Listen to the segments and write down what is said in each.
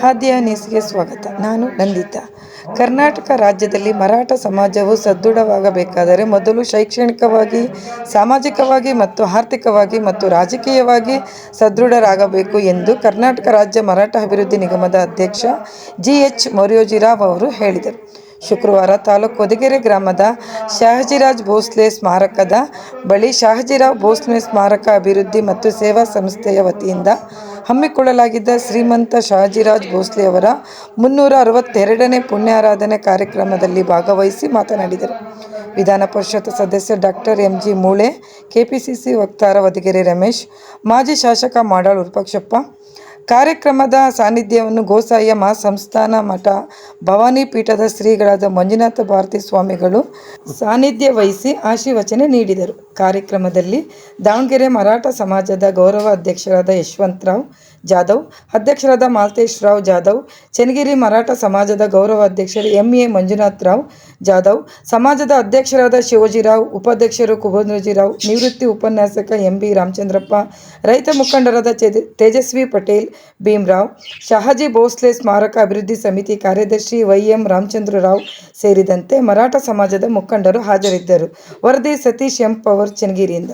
ಹಾದಿಯ ನ್ಯೂಸ್ಗೆ ಸ್ವಾಗತ. ನಾನು ನಂದಿತಾ. ಕರ್ನಾಟಕ ರಾಜ್ಯದಲ್ಲಿ ಮರಾಠ ಸಮಾಜವು ಸದೃಢವಾಗಬೇಕಾದರೆ ಮೊದಲು ಶೈಕ್ಷಣಿಕವಾಗಿ, ಸಾಮಾಜಿಕವಾಗಿ ಮತ್ತು ಆರ್ಥಿಕವಾಗಿ ಮತ್ತು ರಾಜಕೀಯವಾಗಿ ಸದೃಢರಾಗಬೇಕು ಎಂದು ಕರ್ನಾಟಕ ರಾಜ್ಯ ಮರಾಠ ಅಭಿವೃದ್ಧಿ ನಿಗಮದ ಅಧ್ಯಕ್ಷ ಜಿ ಎಚ್ ಮೊರ್ಯೋಜಿರಾವ್ ಅವರು ಹೇಳಿದರು. ಶುಕ್ರವಾರ ತಾಲೂಕು ಹೊದಿಗೆರೆ ಗ್ರಾಮದ ಶಾಹಜಿರಾಜ್ ಭೋಸ್ಲೆ ಸ್ಮಾರಕದ ಬಳಿ ಶಾಹಜಿರಾವ್ ಭೋಸ್ಲೆ ಸ್ಮಾರಕ ಅಭಿವೃದ್ಧಿ ಮತ್ತು ಸೇವಾ ಸಂಸ್ಥೆಯ ವತಿಯಿಂದ ಹಮ್ಮಿಕೊಳ್ಳಲಾಗಿದ್ದ ಶ್ರೀಮಂತ ಶಾಹಜಿರಾಜ್ ಭೋಸ್ಲೆ ಅವರ ಮುನ್ನೂರ ಅರವತ್ತೆರಡನೇ ಪುಣ್ಯಾರಾಧನೆ ಕಾರ್ಯಕ್ರಮದಲ್ಲಿ ಭಾಗವಹಿಸಿ ಮಾತನಾಡಿದರು. ವಿಧಾನ ಪರಿಷತ್ ಸದಸ್ಯ doctor M G Mule, KPCC ವಕ್ತಾರ ವದಗೆರೆ ರಮೇಶ್, ಮಾಜಿ ಶಾಸಕ ಮಾಡಾಳ್ ವಿರೂಪಾಕ್ಷಪ್ಪ ಕಾರ್ಯಕ್ರಮದ ಸಾನ್ನಿಧ್ಯವನ್ನು ಗೋಸಾಯಿಯ ಮಹಾಸಂಸ್ಥಾನ ಮಠ, ಭವಾನಿ ಪೀಠದ ಶ್ರೀಗಳಾದ ಮಂಜುನಾಥ ಭಾರತಿ ಸ್ವಾಮಿಗಳು ಸಾನ್ನಿಧ್ಯ ವಹಿಸಿ ಆಶೀರ್ವಚನೆ ನೀಡಿದರು. ಕಾರ್ಯಕ್ರಮದಲ್ಲಿ ದಾವಣಗೆರೆ ಮರಾಠ ಸಮಾಜದ ಗೌರವ ಅಧ್ಯಕ್ಷರಾದ ಯಶವಂತರಾವ್ ಜಾಧವ್, ಅಧ್ಯಕ್ಷರಾದ ಮಾಲ್ತೇಶ್ ರಾವ್ ಜಾಧವ್, ಚನ್ನಗಿರಿ ಮರಾಠ ಸಮಾಜದ ಗೌರವ ಅಧ್ಯಕ್ಷರು ಎಂ ಎ ಮಂಜುನಾಥ್ ರಾವ್ ಜಾಧವ್, ಸಮಾಜದ ಅಧ್ಯಕ್ಷರಾದ ಶಿವಜಿರಾವ್ ಉಪಾಧ್ಯಕ್ಷರು ಕುಬೋಧರಾವ್ ನಿವೃತ್ತಿ ಉಪನ್ಯಾಸಕ ಎಂ ಬಿ ರಾಮಚಂದ್ರಪ್ಪ, ರೈತ ಮುಖಂಡರಾದ ತೇಜಸ್ವಿ ಪಟೇಲ್ ಭೀಮ್ರಾವ್ ಶಹಾಜಿ ಭೋಸ್ಲೆ ಸ್ಮಾರಕ ಅಭಿವೃದ್ಧಿ ಸಮಿತಿ ಕಾರ್ಯದರ್ಶಿ ವೈ ಎಂ ರಾಮಚಂದ್ರ ರಾವ್ ಸೇರಿದಂತೆ ಮರಾಠ ಸಮಾಜದ ಮುಖಂಡರು ಹಾಜರಿದ್ದರು. ವರದಿ ಸತೀಶ್ ಎಂ ಪವರ್ ಚನ್ನಗಿರಿಯಿಂದ.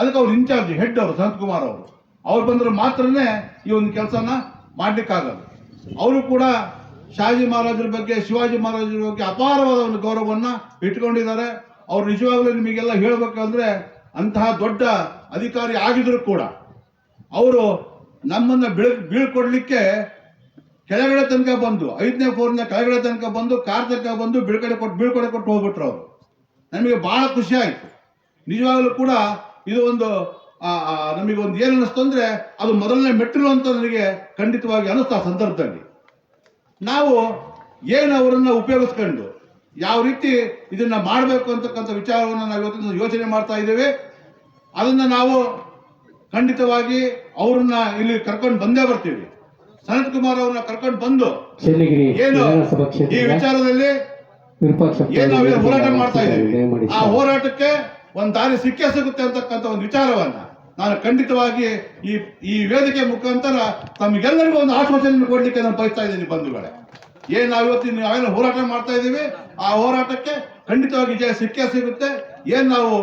ಅದಕ್ಕೆ ಅವ್ರು ಇನ್ಚಾರ್ಜ್ ಹೆಡ್ ಅವರು, ಸಂತ್ ಕುಮಾರ್ ಅವರು. ಅವ್ರು ಬಂದ್ರೆ ಮಾತ್ರನೇ ಈ ಒಂದು ಕೆಲಸನ ಮಾಡ್ಲಿಕ್ಕಾಗಲ್ಲ. ಅವರು ಕೂಡ ಶಾಜಿ ಮಹಾರಾಜರ ಬಗ್ಗೆ, ಶಿವಾಜಿ ಮಹಾರಾಜರ ಬಗ್ಗೆ ಅಪಾರವಾದ ಒಂದು ಗೌರವವನ್ನ ಇಟ್ಕೊಂಡಿದ್ದಾರೆ. ಅವ್ರು ನಿಜವಾಗ್ಲೂ ನಿಮಗೆಲ್ಲ ಹೇಳ್ಬೇಕಂದ್ರೆ ಅಂತಹ ದೊಡ್ಡ ಅಧಿಕಾರಿ ಆಗಿದ್ರು ಕೂಡ ಅವರು ನಮ್ಮನ್ನ ಬೀಳ್, ಬೀಳ್ಕೊಡ್ಲಿಕ್ಕೆ ಕೆಳಗಡೆ ತನಕ ಬಂದು, ಐದನೇ ಫೋರ್ನ ಕೆಳಗಡೆ ತನಕ ಬಂದು, ಕಾರ್ ತನಕ ಬಂದು ಬಿಳ್ಕಡೆ ಕೊಟ್ಟು ಬೀಳ್ಕೊಡೆ ಕೊಟ್ಟು ಹೋಗ್ಬಿಟ್ರು ಅವರು. ನಮಗೆ ಬಹಳ ಖುಷಿ ಆಯಿತು. ನಿಜವಾಗ್ಲೂ ಕೂಡ ಇದು ಒಂದು ನಮಗೆ ಒಂದು ಏನು ಅನ್ನಿಸ್ತು ಅಂದ್ರೆ ಅದು ಮೊದಲನೇ ಮೆಟ್ಟಿಲು ಅಂತ ನನಗೆ ಖಂಡಿತವಾಗಿ ಅನಿಸ್ತು ಆ ಸಂದರ್ಭದಲ್ಲಿ. ನಾವು ಏನು ಅವರನ್ನ ಉಪಯೋಗಿಸ್ಕೊಂಡು ಯಾವ ರೀತಿ ಇದನ್ನ ಮಾಡಬೇಕು ಅಂತಕ್ಕಂಥ ವಿಚಾರವನ್ನು ನಾವು ಇವತ್ತಿನ ಯೋಚನೆ ಮಾಡ್ತಾ ಇದ್ದೇವೆ. ಅದನ್ನ ನಾವು ಖಂಡಿತವಾಗಿ ಅವರನ್ನ ಇಲ್ಲಿ ಕರ್ಕೊಂಡು ಬಂದೇ ಬರ್ತೀವಿ. ಸನತ್ ಕುಮಾರ್ ಅವ್ರನ್ನ ಕರ್ಕೊಂಡು ಬಂದು ಏನು ಈ ವಿಚಾರದಲ್ಲಿ ಏನು ಹೋರಾಟ ಮಾಡ್ತಾ ಇದ್ದೀವಿ. ಆ ಹೋರಾಟಕ್ಕೆ ಒಂದು ದಾರಿ ಸಿಕ್ಕೇ ಸಿಗುತ್ತೆ ಅಂತಕ್ಕಂಥ ಒಂದು ವಿಚಾರವನ್ನ ನಾನು ಖಂಡಿತವಾಗಿ ಈ ಈ ವೇದಿಕೆ ಮುಖಾಂತರ ತಮಗೆಲ್ಲರಿಗೂ ಒಂದು ಆಶ್ವಾಸನೆ ಕೊಡಲಿಕ್ಕೆ ನಾನು ಬಯಸ್ತಾ ಇದ್ದೀನಿ ಬಂಧುಗಳೇ. ಏನು ನಾವು ಇವತ್ತಿನ ನಾವೇನು ಹೋರಾಟ ಮಾಡ್ತಾ ಇದ್ದೀವಿ? ಆ ಹೋರಾಟಕ್ಕೆ ಖಂಡಿತವಾಗಿ ಜಯ ಸಿಕ್ಕೇ ಸಿಗುತ್ತೆ. ಏನು ನಾವು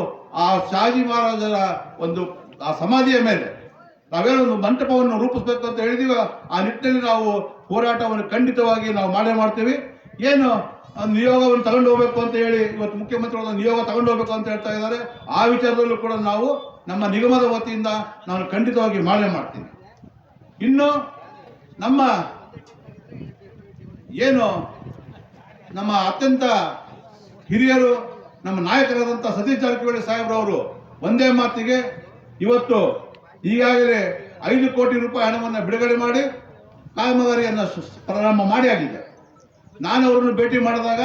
ಆ ಶಾಜಿ ಮಹಾರಾಜರ ಒಂದು, ಆ ಸಮಾಧಿಯ ಮೇಲೆ ನಾವೇನೋ ಒಂದು ಮಂಟಪವನ್ನು ರೂಪಿಸ್ಬೇಕು ಅಂತ ಹೇಳಿದೀವ, ಆ ನಿಟ್ಟಿನಲ್ಲಿ ನಾವು ಹೋರಾಟವನ್ನು ಖಂಡಿತವಾಗಿ ನಾವು ಮಾಡೇ ಮಾಡ್ತೀವಿ. ಏನು ಆ ನಿಯೋಗವನ್ನು ತಗೊಂಡು ಹೋಗ್ಬೇಕು ಅಂತ ಹೇಳಿ ಇವತ್ತು ಮುಖ್ಯಮಂತ್ರಿಗಳ ನಿಯೋಗ ತಗೊಂಡು ಹೋಗ್ಬೇಕು ಅಂತ ಹೇಳ್ತಾ ಇದ್ದಾರೆ. ಆ ವಿಚಾರದಲ್ಲೂ ಕೂಡ ನಾವು ನಮ್ಮ ನಿಗಮದ ವತಿಯಿಂದ ನಾನು ಖಂಡಿತವಾಗಿ ಮಾಡೇ ಮಾಡ್ತೀನಿ. ಇನ್ನು ನಮ್ಮ ಏನು ನಮ್ಮ ಅತ್ಯಂತ ಹಿರಿಯರು, ನಮ್ಮ ನಾಯಕರಾದಂಥ ಸತೀಶ್ ಜಾರಕಿಹೊಳಿ ಸಾಹೇಬ್ರವರು ಒಂದೇ ಮಾತಿಗೆ ಇವತ್ತು ಈಗಾಗಲೇ ಐದು ಕೋಟಿ ರೂಪಾಯಿ ಹಣವನ್ನು ಬಿಡುಗಡೆ ಮಾಡಿ ಕಾಮಗಾರಿಯನ್ನು ಪ್ರಾರಂಭ ಮಾಡಿ ಆಗಿದೆ ನಾನು ಅವರನ್ನು ಭೇಟಿ ಮಾಡಿದಾಗ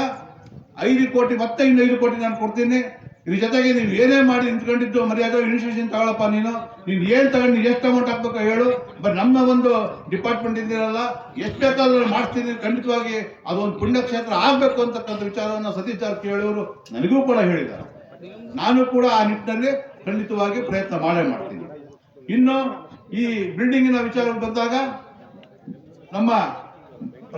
ಐದು ಕೋಟಿ, ಮತ್ತೆ ಇನ್ನು ಐದು ಕೋಟಿ ನಾನು ಕೊಡ್ತೀನಿ. ಇದ್ರ ಜೊತೆಗೆ ನೀವು ಏನೇ ಮಾಡಿ ನಿಂತ್ಕೊಂಡಿದ್ದು, ಮರ್ಯಾದೆ ಇನ್ಸ್ಟಿಟ್ಯೂಷನ್ ತಗೊಳಪ್ಪ ನೀನು. ನೀನು ಏನು ತಗೊಂಡು ಎಷ್ಟು ಅಮೌಂಟ್ ಹಾಕ್ಬೇಕು ಹೇಳು. ಬಟ್ ನಮ್ಮ ಒಂದು ಡಿಪಾರ್ಟ್ಮೆಂಟ್ ಇದ್ದೀರಲ್ಲ, ಎಷ್ಟು ಬೇಕಾದ್ರೂ ಮಾಡ್ತೀನಿ, ಖಂಡಿತವಾಗಿ ಅದೊಂದು ಪುಣ್ಯಕ್ಷೇತ್ರ ಆಗಬೇಕು ಅಂತಕ್ಕಂಥ ವಿಚಾರವನ್ನು ಸತೀಶ್ ಜಾರಕಿಹೊಳಿಯವರು ನನಗೂ ಕೂಡ ಹೇಳಿದ್ದಾರೆ. ನಾನು ಕೂಡ ಆ ನಿಟ್ಟಿನಲ್ಲಿ ಖಂಡಿತವಾಗಿ ಪ್ರಯತ್ನ ಮಾಡೇ ಮಾಡ್ತೀನಿ. ಇನ್ನು ಈ ಬಿಲ್ಡಿಂಗಿನ ವಿಚಾರಕ್ಕೆ ಬಂದಾಗ ನಮ್ಮ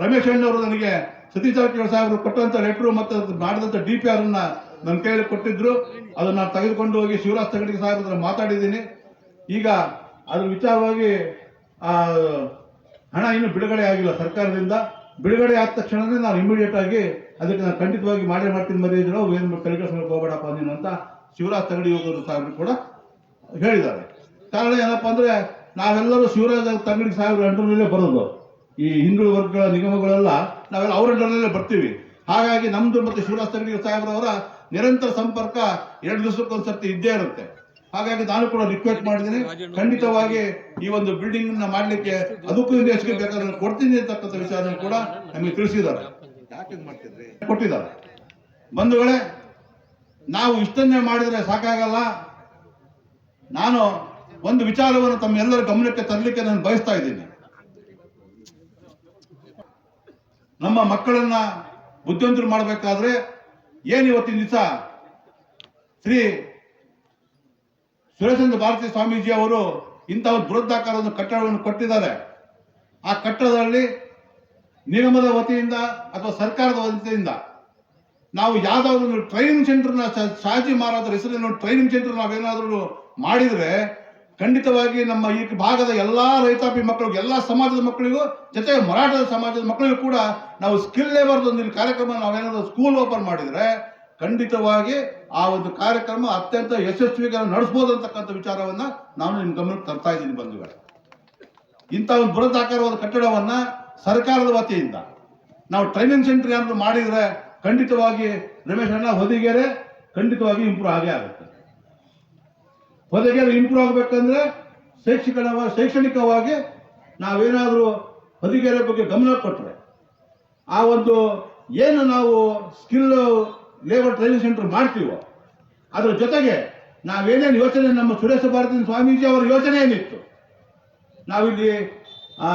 ರಮೇಶ್ ಅಣ್ಣವರು ನನಗೆ ಸತೀಶ್ ಜಾರಕಿಹೊಳಿ ಸಾಹೇಬರು ಕೊಟ್ಟಂತ ಲೆಟ್ರು ಮತ್ತು ಮಾಡಿದಂಥ ಡಿ ಪಿ ಆರ್ ಅನ್ನ ನನ್ನ ಕೈಯಲ್ಲಿ ಕೊಟ್ಟಿದ್ರು. ಅದನ್ನ ನಾನು ತೆಗೆದುಕೊಂಡು ಹೋಗಿ ಶಿವರಾಜ್ ತಗಡಿಗೆ ಸಾಹೇಬ್ರ ಮಾತಾಡಿದ್ದೀನಿ. ಈಗ ಅದ್ರ ವಿಚಾರವಾಗಿ ಆ, ಹಣ ಇನ್ನು ಬಿಡುಗಡೆ ಆಗಿಲ್ಲ ಸರ್ಕಾರದಿಂದ. ಬಿಡುಗಡೆ ಆದ ತಕ್ಷಣವೇ ನಾನು ಇಮಿಡಿಯೇಟ್ ಆಗಿ ಅದಕ್ಕೆ ನಾನು ಖಂಡಿತವಾಗಿ ಮಾಡೇ ಮಾಡ್ತೀನಿ ಮರೆಯಿದ್ರು ಏನು ತಲೆಕೆಡಿಸ್ಕೊಂಡು ಹೋಗಬೇಡಪ್ಪ ನೀನು ಅಂತ ಶಿವರಾಜ್ ತಗಡಿ ಹೋಗೋರು ಸಾಹೇಬರು ಕೂಡ ಹೇಳಿದ್ದಾರೆ. ಕಾರಣ ಏನಪ್ಪ ಅಂದ್ರೆ ನಾವೆಲ್ಲರೂ ಶಿವರಾಜ್ ತಗಡಿ ಸಾಹೇಬ್ರ ಅಂಡರ್ನಲ್ಲೇ ಬರೋದು. ಈ ಹಿಂದುಳಿದ ವರ್ಗಗಳ ನಿಗಮಗಳೆಲ್ಲ ನಾವೆಲ್ಲ ಅವರ ಬರ್ತೀವಿ. ಹಾಗಾಗಿ ನಮ್ದು ಮತ್ತೆ ಶಿವರಾಜ್ ಸಾಹೇಬ್ರವರ ನಿರಂತರ ಸಂಪರ್ಕ ಎರಡು ದಿವಸಕ್ಕೊಂದ್ಸರ್ತಿ ಇದ್ದೇ ಇರುತ್ತೆ. ಹಾಗಾಗಿ ನಾನು ಕೂಡ ರಿಕ್ವೆಸ್ಟ್ ಮಾಡಿದ್ದೀನಿ. ಖಂಡಿತವಾಗಿ ಈ ಒಂದು ಬಿಲ್ಡಿಂಗ್ ಮಾಡಲಿಕ್ಕೆ ಅದಕ್ಕೂ ಹೆಚ್ಚಿಗೆ ಬೇಕಾದ್ರೆ ಕೊಡ್ತೀನಿ ಅಂತಕ್ಕಂಥ ವಿಚಾರ ಕೂಡ ನಮಗೆ ತಿಳಿಸಿದ್ದಾರೆ. ಕೊಟ್ಟಿದ್ದಾರೆ. ಬಂಧುಗಳೇ ನಾವು ಇಷ್ಟನ್ನೇ ಮಾಡಿದ್ರೆ ಸಾಕಾಗಲ್ಲ. ನಾನು ಒಂದು ವಿಚಾರವನ್ನು ತಮ್ಮ ಎಲ್ಲರ ಗಮನಕ್ಕೆ ತರಲಿಕ್ಕೆ ನಾನು ಬಯಸ್ತಾ ಇದ್ದೀನಿ. ನಮ್ಮ ಮಕ್ಕಳನ್ನ ಬುದ್ಧಿವಂತರು ಮಾಡಬೇಕಾದ್ರೆ ಏನು ಇವತ್ತಿನ ದಿವಸ? ಶ್ರೀ ಸುರೇಶಚಂದ್ರ ಭಾರತಿ ಸ್ವಾಮೀಜಿ ಅವರು ಇಂತಹ ಒಂದು ಕಟ್ಟಡವನ್ನು ಕಟ್ಟಿದ್ದಾರೆ. ಆ ಕಟ್ಟಡದಲ್ಲಿ ನಿಗಮದ ವತಿಯಿಂದ ಅಥವಾ ಸರ್ಕಾರದ ವತಿಯಿಂದ ನಾವು ಯಾವ್ದಾದ್ರು ಒಂದು ಟ್ರೈನಿಂಗ್ ಸೆಂಟರ್ನ ಶಾಜಿ ಮಹಾರಾಜರ ಹೆಸರಿನ ಟ್ರೈನಿಂಗ್ ಸೆಂಟರ್ ನಾವೇನಾದರೂ ಮಾಡಿದ್ರೆ ಖಂಡಿತವಾಗಿ ನಮ್ಮ ಈ ಭಾಗದ ಎಲ್ಲಾ ರೈತಾಪಿ ಮಕ್ಕಳಿಗೂ ಎಲ್ಲಾ ಸಮಾಜದ ಮಕ್ಕಳಿಗೂ ಜೊತೆಗೆ ಮರಾಠದ ಸಮಾಜದ ಮಕ್ಕಳಿಗೂ ಕೂಡ ನಾವು ಸ್ಕಿಲ್ ಲೇಬರ್ದು ಒಂದು ಕಾರ್ಯಕ್ರಮ ನಾವೇನಾದರೂ ಸ್ಕೂಲ್ ಓಪನ್ ಮಾಡಿದ್ರೆ ಖಂಡಿತವಾಗಿ ಆ ಒಂದು ಕಾರ್ಯಕ್ರಮ ಅತ್ಯಂತ ಯಶಸ್ವಿಯಾಗಿ ನಡೆಸ್ಬೋದು ಅಂತಕ್ಕಂಥ ವಿಚಾರವನ್ನ ನಾನು ನಿಮ್ಮ ಗಮನಕ್ಕೆ ತರ್ತಾ ಇದ್ದೀನಿ ಬಂಧುಗಳೇ. ಇಂಥ ಒಂದು ಬೃಹದಾಕಾರವಾದ ಕಟ್ಟಡವನ್ನ ಸರ್ಕಾರದ ವತಿಯಿಂದ ನಾವು ಟ್ರೈನಿಂಗ್ ಸೆಂಟರ್ ಏನಾದ್ರು ಮಾಡಿದ್ರೆ ಖಂಡಿತವಾಗಿ ರಮೇಶ್ ಅಣ್ಣ ಹೊದಿಗೆರೆ ಖಂಡಿತವಾಗಿ ಇಂಪ್ರೂವ್ ಆಗೇ ಆಗುತ್ತೆ. ಹೊದಿಗೆರೆ ಇಂಪ್ರೂವ್ ಆಗಬೇಕಂದ್ರೆ ಶೈಕ್ಷಣಿಕ ಶೈಕ್ಷಣಿಕವಾಗಿ ನಾವೇನಾದರೂ ಹೊದಿಗೆರೆ ಬಗ್ಗೆ ಗಮನ ಕೊಟ್ಟರೆ ಆ ಒಂದು ಏನು ನಾವು ಸ್ಕಿಲ್ ಲೇಬರ್ ಟ್ರೈನಿಂಗ್ ಸೆಂಟರ್ ಮಾಡ್ತೀವೋ ಅದರ ಜೊತೆಗೆ ನಾವೇನೇನು ಯೋಚನೆ ನಮ್ಮ ಸುರೇಶ ಭಾರತಿ ಸ್ವಾಮೀಜಿ ಅವರ ಯೋಚನೆ ಏನಿತ್ತು? ನಾವಿಲ್ಲಿ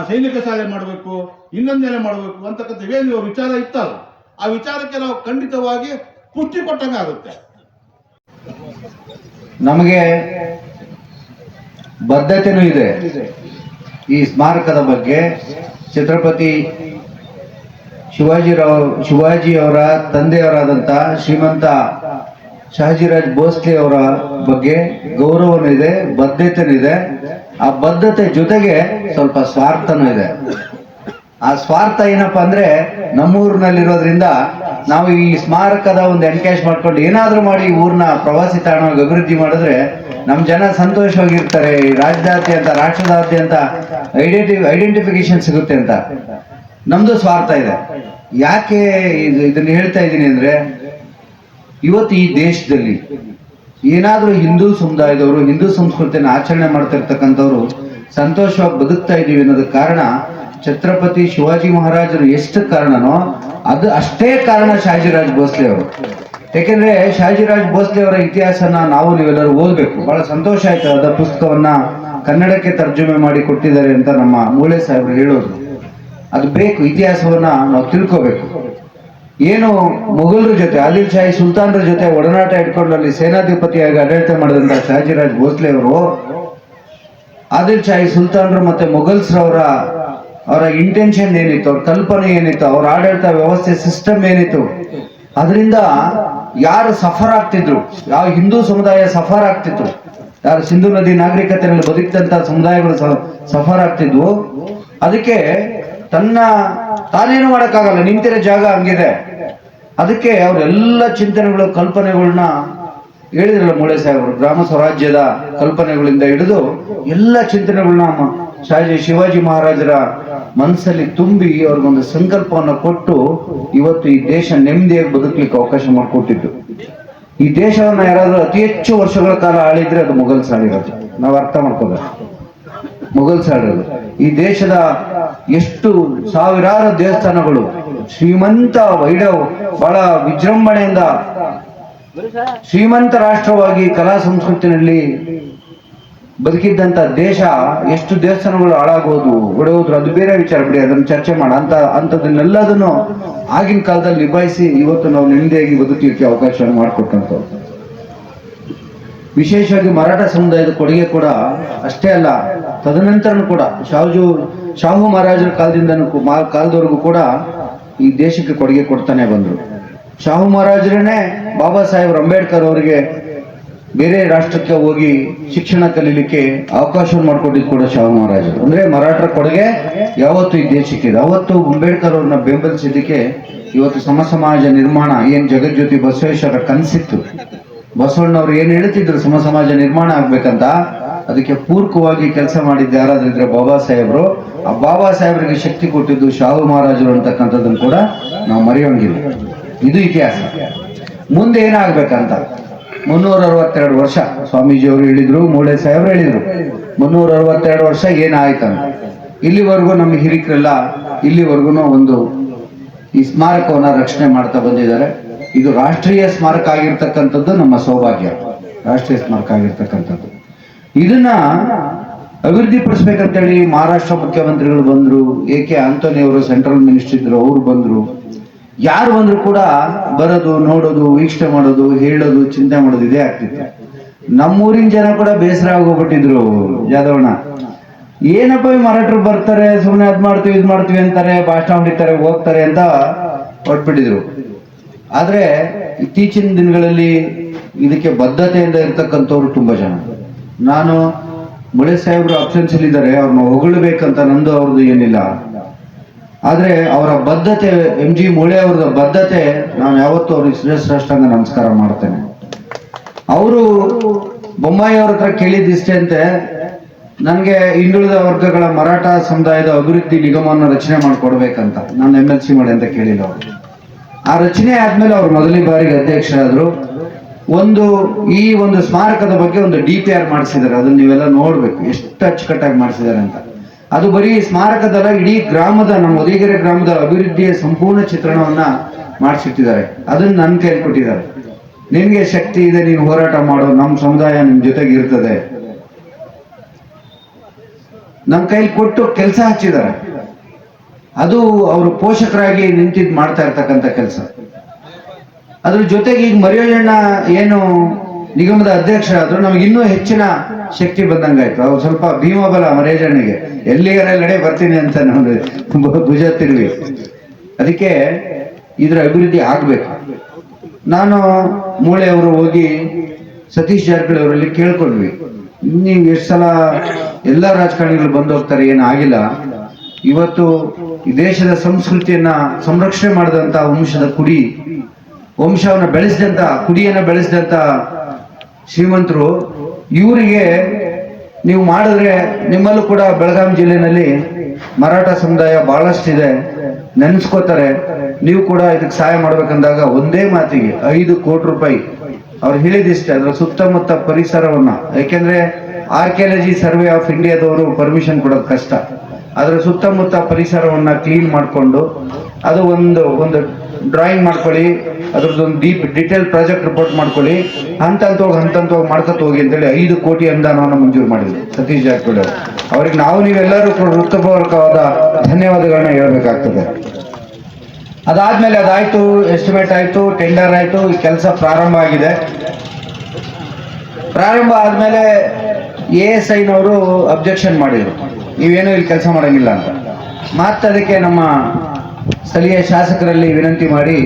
ಸೈನಿಕ ಶಾಲೆ ಮಾಡಬೇಕು ಇನ್ನೊಂದೇನೆ ಮಾಡಬೇಕು ಅಂತಕ್ಕಂಥ ಏನು ವಿಚಾರ ಇತ್ತಲ್ಲ, ಆ ವಿಚಾರಕ್ಕೆ ನಾವು ಖಂಡಿತವಾಗಿ ಪುಷ್ಟಿ ಕೊಟ್ಟಂಗೆ ಆಗುತ್ತೆ ನಮಗೆ ಬದ್ಧತೆನೂ ಇದೆ. ಈ ಸ್ಮಾರಕದ ಬಗ್ಗೆ ಛತ್ರಪತಿ ಶಿವಾಜಿರಾವ್ ಶಿವಾಜಿಯವರ ತಂದೆಯವರಾದಂಥ ಶ್ರೀಮಂತ ಶಹಜಿರಾಜ್ ಭೋಸ್ಲೆ ಅವರ ಬಗ್ಗೆ ಗೌರವನೂ ಇದೆ, ಬದ್ಧತೆನೂ ಇದೆ. ಆ ಬದ್ಧತೆ ಜೊತೆಗೆ ಸ್ವಲ್ಪ ಸ್ವಾರ್ಥನೂ ಇದೆ. ಆ ಸ್ವಾರ್ಥ ಏನಪ್ಪಾ ಅಂದ್ರೆ ನಮ್ಮೂರಿನಲ್ಲಿರೋದ್ರಿಂದ ನಾವು ಈ ಸ್ಮಾರಕದ ಒಂದು ಎನ್ಕೇಶ್ ಮಾಡ್ಕೊಂಡು ಏನಾದ್ರೂ ಮಾಡಿ ಈ ಊರ್ನ ಪ್ರವಾಸಿ ತಾಣವಾಗಿ ಅಭಿವೃದ್ಧಿ ಮಾಡಿದ್ರೆ ನಮ್ಮ ಜನ ಸಂತೋಷವಾಗಿರ್ತಾರೆ. ಈ ರಾಜ್ಯದಾದ್ಯಂತ ರಾಷ್ಟ್ರದಾದ್ಯಂತ ಐಡೆಂಟಿ ಐಡೆಂಟಿಫಿಕೇಶನ್ ಸಿಗುತ್ತೆ ಅಂತ. ನಮ್ದು ಸ್ವಾರ್ಥ ಇದೆ. ಯಾಕೆ ಇದು ಇದನ್ನ ಹೇಳ್ತಾ ಇದ್ದೀನಿ ಅಂದ್ರೆ ಇವತ್ತು ಈ ದೇಶದಲ್ಲಿ ಏನಾದ್ರೂ ಹಿಂದೂ ಸಮುದಾಯದವರು, ಹಿಂದೂ ಸಂಸ್ಕೃತಿಯನ್ನು ಆಚರಣೆ ಮಾಡ್ತಿರ್ತಕ್ಕಂಥವ್ರು ಸಂತೋಷವಾಗಿ ಬದುಕ್ತಾ ಇದೀವಿ ಅನ್ನೋದಕ್ಕೆ ಕಾರಣ ಛತ್ರಪತಿ ಶಿವಾಜಿ ಮಹಾರಾಜರು ಎಷ್ಟು ಕಾರಣನೋ ಅದು ಅಷ್ಟೇ ಕಾರಣ ಶಾಜಿರಾಜ್ ಭೋಸ್ಲೆ ಅವರು. ಯಾಕೆಂದ್ರೆ ಶಾಜಿರಾಜ್ ಭೋಸ್ಲೆ ಅವರ ಇತಿಹಾಸನ ನಾವು ನೀವೆಲ್ಲರೂ ಓದಬೇಕು. ಬಹಳ ಸಂತೋಷ ಆಯ್ತು ಅದ ಪುಸ್ತಕವನ್ನ ಕನ್ನಡಕ್ಕೆ ತರ್ಜುಮೆ ಮಾಡಿ ಕೊಟ್ಟಿದ್ದಾರೆ ಅಂತ ನಮ್ಮ ಮೂಳೆ ಸಾಹೇಬರು ಹೇಳೋದು. ಅದು ಬೇಕು, ಇತಿಹಾಸವನ್ನ ನಾವು ತಿಳ್ಕೋಬೇಕು. ಏನು ಮೊಘಲರ ಜೊತೆ ಆದಿಲ್ ಶಾಹಿ ಸುಲ್ತಾನರ ಜೊತೆ ಒಡನಾಟ ಇಟ್ಕೊಂಡು ಅಲ್ಲಿ ಸೇನಾಧಿಪತಿಯಾಗಿ ಆಡಳಿತ ಮಾಡಿದಂತ ಶಾಜಿರಾಜ್ ಭೋಸ್ಲೆ ಅವರು ಆದಿಲ್ ಶಾಹಿ ಸುಲ್ತಾನ್ರು ಮತ್ತೆ ಮೊಘಲ್ಸ್ರವರ ಅವರ ಇಂಟೆನ್ಷನ್ ಏನಿತ್ತು, ಅವ್ರ ಕಲ್ಪನೆ ಏನಿತ್ತು, ಅವ್ರ ಆಡಳಿತ ವ್ಯವಸ್ಥೆ ಸಿಸ್ಟಮ್ ಏನಿತ್ತು. ಅದರಿಂದ ಯಾರು ಸಫರ್ ಆಗ್ತಿದ್ರು, ಯಾವ ಹಿಂದೂ ಸಮುದಾಯ ಸಫರ್ ಆಗ್ತಿತ್ತು, ಯಾರು ಸಿಂಧು ನದಿ ನಾಗರಿಕತೆಯಲ್ಲಿ ಬದುಕಿದಂತ ಸಮುದಾಯಗಳು ಸಫರ್ ಆಗ್ತಿದ್ವು. ಅದಕ್ಕೆ ತನ್ನ ತಾನೇನು ಮಾಡಕ್ಕಾಗಲ್ಲ, ನಿಂತಿರೋ ಜಾಗ ಹಂಗಿದೆ. ಅದಕ್ಕೆ ಅವರೆಲ್ಲ ಚಿಂತನೆಗಳು ಕಲ್ಪನೆಗಳನ್ನ ಹೇಳಿದ್ರಲ್ಲ ಮೂಳೆ ಸಾಹೇಬರು, ಗ್ರಾಮ ಸ್ವರಾಜ್ಯದ ಕಲ್ಪನೆಗಳಿಂದ ಹಿಡಿದು ಎಲ್ಲ ಚಿಂತನೆಗಳನ್ನ ಶಾಜಿ ಶಿವಾಜಿ ಮಹಾರಾಜರ ಮನಸ್ಸಲ್ಲಿ ತುಂಬಿ ಅವ್ರಿಗೊಂದು ಸಂಕಲ್ಪವನ್ನು ಕೊಟ್ಟು ಇವತ್ತು ಈ ದೇಶ ನೆಮ್ಮದಿಯಾಗಿ ಬದುಕಲಿಕ್ಕೆ ಅವಕಾಶ ಮಾಡಿಕೊಟ್ಟಿದ್ದು. ಈ ದೇಶವನ್ನ ಯಾರಾದ್ರೂ ಅತಿ ಹೆಚ್ಚು ವರ್ಷಗಳ ಕಾಲ ಆಳಿದ್ರೆ ಅದು ಮೊಘಲ್ ಸಾಳಿರೋದು ನಾವು ಅರ್ಥ ಮಾಡ್ಕೋಬೇಕು. ಮೊಘಲ್ ಸಾಡೋದು ಈ ದೇಶದ ಎಷ್ಟು ಸಾವಿರಾರು ದೇವಸ್ಥಾನಗಳು, ಶ್ರೀಮಂತ ವೈಡವ್ ಬಹಳ ವಿಜೃಂಭಣೆಯಿಂದ ಶ್ರೀಮಂತ ರಾಷ್ಟ್ರವಾಗಿ ಕಲಾ ಸಂಸ್ಕೃತಿನಲ್ಲಿ ಬದುಕಿದ್ದಂತ ದೇಶ, ಎಷ್ಟು ದೇವಸ್ಥಾನಗಳು ಹಾಳಾಗೋದು ಒಡೆಯೋದ್ರು ಅದು ಬೇರೆ ವಿಚಾರ ಬಿಡಿ, ಅದನ್ನು ಚರ್ಚೆ ಮಾಡ. ಅಂತ ಅಂಥದನ್ನೆಲ್ಲದನ್ನು ಆಗಿನ ಕಾಲದಲ್ಲಿ ನಿಭಾಯಿಸಿ ಇವತ್ತು ನಾವು ನೆಮ್ಮದಿಯಾಗಿ ಬದುಕಲಿಕ್ಕೆ ಅವಕಾಶ ಮಾಡಿಕೊಟ್ಟಂತ ವಿಶೇಷವಾಗಿ ಮರಾಠ ಸಮುದಾಯದ ಕೊಡುಗೆ ಕೂಡ ಅಷ್ಟೇ ಅಲ್ಲ, ತದನಂತರನೂ ಕೂಡ ಶಾಹುಜು ಶಾಹು ಮಹಾರಾಜರ ಕಾಲದಿಂದ ಕಾಲದವರೆಗೂ ಕೂಡ ಈ ದೇಶಕ್ಕೆ ಕೊಡುಗೆ ಕೊಡ್ತಾನೆ ಬಂದರು. ಶಾಹು ಮಹಾರಾಜರೇನೆ ಬಾಬಾ ಸಾಹೇಬ್ ಅಂಬೇಡ್ಕರ್ ಅವರಿಗೆ ಬೇರೆ ರಾಷ್ಟ್ರಕ್ಕೆ ಹೋಗಿ ಶಿಕ್ಷಣ ಕಲೀಲಿಕ್ಕೆ ಅವಕಾಶವನ್ನು ಮಾಡಿಕೊಟ್ಟಿದ್ದು ಕೂಡ ಶಾಹು ಮಹಾರಾಜರು. ಅಂದ್ರೆ ಮರಾಠರ ಕೊಡುಗೆ ಯಾವತ್ತು ಈ ದೇಶಕ್ಕೆ ಇದೆ ಅವತ್ತು ಅಂಬೇಡ್ಕರ್ ಅವ್ರನ್ನ ಬೆಂಬಲಿಸಿದ್ದಕ್ಕೆ ಇವತ್ತು ಸಮ ಸಮಾಜ ನಿರ್ಮಾಣ, ಏನ್ ಜಗಜ್ಯೋತಿ ಬಸವೇಶ್ವರ ಕನಸಿತ್ತು. ಬಸವಣ್ಣವ್ರು ಏನ್ ಹೇಳ್ತಿದ್ರು, ಸಮ ಸಮಾಜ ನಿರ್ಮಾಣ ಆಗ್ಬೇಕಂತ? ಅದಕ್ಕೆ ಪೂರ್ಕವಾಗಿ ಕೆಲಸ ಮಾಡಿದ್ದು ಯಾರಾದ್ರೂ ಇದ್ರೆ ಬಾಬಾ ಸಾಹೇಬ್ರು. ಆ ಬಾಬಾ ಸಾಹೇಬರಿಗೆ ಶಕ್ತಿ ಕೊಟ್ಟಿದ್ದು ಶಾಹು ಮಹಾರಾಜರು ಅಂತಕ್ಕಂಥದ್ದನ್ನು ಕೂಡ ನಾವು ಮರೆಯೋಂಗಿಲ್ಲ. ಇದು ಇತಿಹಾಸ. ಮುಂದೆ ಏನಾಗ್ಬೇಕಂತ? ಮುನ್ನೂರ ಅರವತ್ತೆರಡು ವರ್ಷ ಸ್ವಾಮೀಜಿಯವರು ಹೇಳಿದ್ರು, ಮೂಳೆ ಸಾಹೇಬ್ರು ಹೇಳಿದ್ರು. ಮುನ್ನೂರ ಅರವತ್ತೆರಡು ವರ್ಷ ಏನಾಯ್ತಂತ. ಇಲ್ಲಿವರೆಗೂ ನಮ್ಮ ಹಿರಿಕರೆಲ್ಲ ಇಲ್ಲಿವರೆಗೂ ಒಂದು ಈ ಸ್ಮಾರಕವನ್ನ ರಕ್ಷಣೆ ಮಾಡ್ತಾ ಬಂದಿದ್ದಾರೆ. ಇದು ರಾಷ್ಟ್ರೀಯ ಸ್ಮಾರಕ ಆಗಿರ್ತಕ್ಕಂಥದ್ದು ನಮ್ಮ ಸೌಭಾಗ್ಯ. ರಾಷ್ಟ್ರೀಯ ಸ್ಮಾರಕ ಆಗಿರ್ತಕ್ಕಂಥದ್ದು. ಇದನ್ನ ಅಭಿವೃದ್ಧಿ ಪಡಿಸ್ಬೇಕಂತೇಳಿ ಮಹಾರಾಷ್ಟ್ರ ಮುಖ್ಯಮಂತ್ರಿಗಳು ಬಂದರು, ಎ ಕೆ ಆಂಟೋನಿ ಅವರು ಸೆಂಟ್ರಲ್ ಮಿನಿಸ್ಟರ್ ಇದ್ರು, ಅವರು ಬಂದ್ರು. ಯಾರು ಬಂದ್ರು ಕೂಡ ಬರೋದು, ನೋಡೋದು, ವೀಕ್ಷಣೆ ಮಾಡೋದು, ಹೇಳೋದು, ಚಿಂತೆ ಮಾಡೋದು ಇದೇ ಆಗ್ತಿತ್ತು. ನಮ್ಮೂರಿನ ಜನ ಕೂಡ ಬೇಸರ ಆಗೋಗ್ಬಿಟ್ಟಿದ್ರು ಯಾದವಣ್ಣ. ಏನಪ್ಪ ಈ ಮರಾಠರು ಬರ್ತಾರೆ ಸುಮ್ಮನೆ ಅದ್ ಮಾಡ್ತೀವಿ, ಇದ್ ಮಾಡ್ತೀವಿ ಅಂತಾರೆ, ಭಾಷಣ ಹೊಡಿತಾರೆ ಹೋಗ್ತಾರೆ ಅಂತ ಹೊಟ್ಬಿಟ್ಟಿದ್ರು ಆದ್ರೆ ಇತ್ತೀಚಿನ ದಿನಗಳಲ್ಲಿ ಇದಕ್ಕೆ ಬದ್ಧತೆಯಿಂದ ಇರ್ತಕ್ಕಂಥವ್ರು ತುಂಬಾ ಜನ. ನಾನು ಮುಳೆ ಸಾಹೇಬ್ರು ಅಬ್ಸೆನ್ಸ್ ಇದ್ದಾರೆ ಅವ್ರನ್ನ ಹೊಗಳಬೇಕಂತ ನಂದು ಅವ್ರದ್ದು ಏನಿಲ್ಲ. ಆದ್ರೆ ಅವರ ಬದ್ಧತೆ ಎಂ ಜಿ ಮೂಳೆ ಅವರದ ಬದ್ಧತೆ, ನಾನು ಯಾವತ್ತೂ ಅವ್ರಿಗೆ ಶ್ರೇಷ್ಠಾಂಗ ನಮಸ್ಕಾರ ಮಾಡ್ತೇನೆ. ಅವರು ಬೊಮ್ಮಾಯಿ ಅವ್ರ ಹತ್ರ ಕೇಳಿದ್ದಿಷ್ಟೇ ಅಂತೆ, ನನಗೆ ಹಿಂದುಳಿದ ವರ್ಗಗಳ ಮರಾಠ ಸಮುದಾಯದ ಅಭಿವೃದ್ಧಿ ನಿಗಮವನ್ನು ರಚನೆ ಮಾಡಿಕೊಡ್ಬೇಕಂತ. ನಾನು ಎಂ ಎಲ್ ಸಿ ಮಾಡಿ ಅಂತ ಕೇಳಿಲ್ಲ ಅವರು. ಆ ರಚನೆ ಆದ್ಮೇಲೆ ಅವ್ರು ಮೊದಲನೇ ಬಾರಿಗೆ ಅಧ್ಯಕ್ಷರಾದ್ರು. ಒಂದು ಈ ಒಂದು ಸ್ಮಾರಕದ ಬಗ್ಗೆ ಒಂದು ಡಿ ಪಿ ಆರ್ ಮಾಡಿಸಿದ್ದಾರೆ. ಅದನ್ನ ನೀವೆಲ್ಲ ನೋಡ್ಬೇಕು. ಎಷ್ಟು ಅಚ್ಚುಕಟ್ಟಾಗಿ ಮಾಡಿಸಿದ್ದಾರೆ ಅಂತ. ಅದು ಬರೀ ಸ್ಮಾರಕದಲ್ಲ, ಇಡೀ ಗ್ರಾಮದ, ನಮ್ಮ ಒದಿಗೆರೆ ಗ್ರಾಮದ ಅಭಿವೃದ್ಧಿಯ ಸಂಪೂರ್ಣ ಚಿತ್ರಣವನ್ನ ಮಾಡಿಸಿಟ್ಟಿದ್ದಾರೆ. ಅದನ್ನ ನನ್ನ ಕೈಲಿ ಕೊಟ್ಟಿದ್ದಾರೆ. ನಿನ್ಗೆ ಶಕ್ತಿ ಇದೆ ನೀನು ಹೋರಾಟ ಮಾಡೋ ನಮ್ಮ ಸಮುದಾಯ ನಿಮ್ ಜೊತೆಗೆ ಇರ್ತದೆ. ನಮ್ಮ ಕೈಲಿ ಕೊಟ್ಟು ಕೆಲಸ ಹಚ್ಚಿದ್ದಾರೆ. ಅದು ಅವರು ಪೋಷಕರಾಗಿ ನಿಂತಿದ್ದು ಮಾಡ್ತಾ ಇರ್ತಕ್ಕಂಥ ಕೆಲಸ. ಅದ್ರ ಜೊತೆಗೆ ಈಗ ಮರಿಯೋಜಣ್ಣ ಏನು ನಿಗಮದ ಅಧ್ಯಕ್ಷರಾದ್ರು ನಮ್ಗೆ ಇನ್ನೂ ಹೆಚ್ಚಿನ ಶಕ್ತಿ ಬಂದಂಗಾಯ್ತು. ಅವ್ರು ಸ್ವಲ್ಪ ಭೀಮಬಲ ಮರೇಜಣ್ಣಿಗೆ. ಎಲ್ಲಿಗಾರ ನಡೆ ಬರ್ತೀನಿ ಅಂತ ನಾನು ಭುಜ ತಿರುವಿ ಅದಕ್ಕೆ ಇದ್ರ ಅಭಿವೃದ್ಧಿ ಆಗ್ಬೇಕು. ನಾನು ಮೂಳೆಯವರು ಹೋಗಿ ಸತೀಶ್ ಜಾರಕಿಹೊಳಿ ಅವರಲ್ಲಿ ಕೇಳ್ಕೊಂಡ್ವಿ. ನೀವು ಎಷ್ಟು ಸಲ ಎಲ್ಲ ರಾಜಕಾರಣಿಗಳು ಬಂದು ಹೋಗ್ತಾರೆ, ಏನು ಆಗಿಲ್ಲ. ಇವತ್ತು ಈ ದೇಶದ ಸಂಸ್ಕೃತಿಯನ್ನ ಸಂರಕ್ಷಣೆ ಮಾಡಿದಂತ ವಂಶದ ಕುಡಿ, ವಂಶವನ್ನ ಬೆಳೆಸಿದಂತ, ಕುಡಿಯನ್ನ ಬೆಳೆಸಿದಂತ ಶ್ರೀಮಂತರು, ಇವರಿಗೆ ನೀವು ಮಾಡಿದ್ರೆ ನಿಮ್ಮಲ್ಲೂ ಕೂಡ ಬೆಳಗಾವಿ ಜಿಲ್ಲೆನಲ್ಲಿ ಮರಾಠ ಸಮುದಾಯ ಬಹಳಷ್ಟಿದೆ. ನೆನೆಸ್ಕೋತಾರೆ. ನೀವು ಕೂಡ ಇದಕ್ಕೆ ಸಹಾಯ ಮಾಡ್ಬೇಕಂದಾಗ ಒಂದೇ ಮಾತಿಗೆ ಐದು ಕೋಟಿ ರೂಪಾಯಿ ಅವ್ರು ಹೇಳಿದಿಷ್ಟೇ ಅದರ ಸುತ್ತಮುತ್ತ ಪರಿಸರವನ್ನ. ಯಾಕೆಂದ್ರೆ ಆರ್ಕಿಯಾಲಜಿ ಸರ್ವೆ ಆಫ್ ಇಂಡಿಯಾದವರು ಪರ್ಮಿಷನ್ ಕೊಡೋದು ಕಷ್ಟ. ಅದರ ಸುತ್ತಮುತ್ತ ಪರಿಸರವನ್ನ ಕ್ಲೀನ್ ಮಾಡಿಕೊಂಡು ಅದು ಒಂದು ಒಂದು ಡ್ರಾಯಿಂಗ್ ಮಾಡ್ಕೊಳ್ಳಿ ಅದ್ರದ್ದೊಂದು ಡೀಪ್ ಡಿಟೇಲ್ ಪ್ರಾಜೆಕ್ಟ್ ರಿಪೋರ್ಟ್ ಮಾಡ್ಕೊಳ್ಳಿ. ಹಂತ ಹಂತವಾಗಿ ಹಂತ ಹಂತವಾಗಿ ಮಾಡ್ಕೊತ ಹೋಗಿ ಅಂತೇಳಿ ಐದು ಕೋಟಿ ಅನುದಾನವನ್ನು ಮಂಜೂರು ಮಾಡಿದ್ವಿ ಸತೀಶ್ ಜಾರಕಿಹೊಳಿ ಅವರು. ಅವ್ರಿಗೆ ನಾವು ನೀವೆಲ್ಲರೂ ಕೂಡ ವೃತ್ತಪೂರ್ವಕವಾದ ಧನ್ಯವಾದಗಳನ್ನ ಹೇಳ್ಬೇಕಾಗ್ತದೆ. ಅದಾದ್ಮೇಲೆ ಅದಾಯ್ತು ಎಸ್ಟಿಮೇಟ್ ಆಯಿತು ಟೆಂಡರ್ ಆಯಿತು, ಈ ಕೆಲಸ ಪ್ರಾರಂಭ ಆಗಿದೆ. ಪ್ರಾರಂಭ ಆದಮೇಲೆ ಎ ಎಸ್ ಐನವರು ಅಬ್ಜೆಕ್ಷನ್ ಮಾಡಿದ್ರು. ನೀವೇನು ಇಲ್ಲಿ ಕೆಲಸ ಮಾಡಂಗಿಲ್ಲ ಅಂತ. ಮತ್ತೆ ಅದಕ್ಕೆ ನಮ್ಮ ಸ್ಥಳೀಯ ಶಾಸಕರಲ್ಲಿ ವಿನಂತಿ ಮಾಡಿ